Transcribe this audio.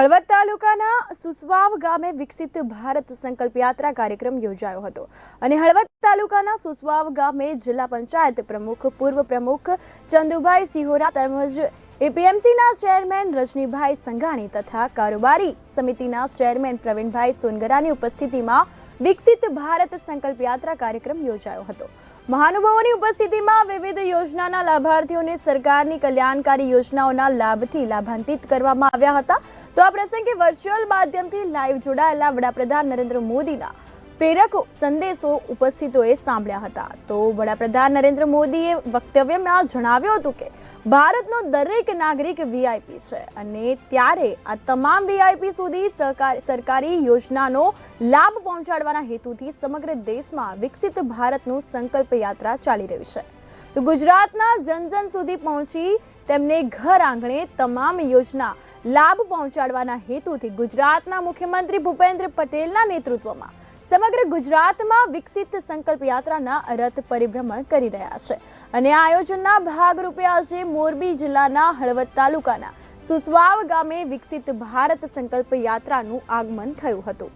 હળવદ તાલુકાના સુસવાવ ગામે વિકસિત ભારત સંકલ્પ યાત્રા કાર્યક્રમ યોજાયો હતો. અને હળવદ તાલુકાના સુસવાવ ગામે જિલ્લા પંચાયત પ્રમુખ, પૂર્વ પ્રમુખ ચંદુભાઈ સિહોરા તેમજ એપીએમસીના ચેરમેન રજનીભાઈ સંઘાણી તથા કારોબારી સમિતિના ચેરમેન પ્રવીણભાઈ સોનગરાની ઉપસ્થિતિમાં વિકસિત ભારત સંકલ્પ યાત્રા કાર્યક્રમ યોજાયો હતો. મહાનુભાવોની ઉપસ્થિતિમાં વિવિધ યોજનાના લાભાર્થીઓને સરકારની કલ્યાણકારી યોજનાઓના લાભથી લાભાન્વિત કરવામાં આવ્યા હતા. તો આ પ્રસંગે વર્ચ્યુઅલ માધ્યમથી લાઈવ જોડાયેલા વડાપ્રધાન નરેન્દ્ર મોદીના પ્રેરક સંદેશો ઉપસ્થિતોએ સાંભળ્યા હતા. તો વડાપ્રધાન નરેન્દ્ર મોદીએ વક્તવ્યમાં જણાવ્યું હતું કે, ભારતનો દરેક નાગરિક વીઆઈપી છે અને ત્યારે આ તમામ વીઆઈપી સુધી સરકાર યોજનાનો લાભ પહોંચાડવાના હેતુથી સમગ્ર દેશમાં વિકસિત ભારતનું સંકલ્પ યાત્રા ચાલી રહી છે. તો ગુજરાતના જન જન સુધી પહોંચી તેમને ઘર આંગણે તમામ યોજના લાભ પહોંચાડવાના હેતુથી ગુજરાતના મુખ્યમંત્રી ભૂપેન્દ્ર પટેલના નેતૃત્વમાં સમગ્ર ગુજરાતમાં વિકસિત સંકલ્પ યાત્રાના રથ પરિભ્રમણ કરી રહ્યા છે. અને આ આયોજનના ભાગરૂપે આજે મોરબી જિલ્લાના હળવદ તાલુકાના સુસવાવ ગામે વિકસિત ભારત સંકલ્પ યાત્રાનું આગમન થયું હતું.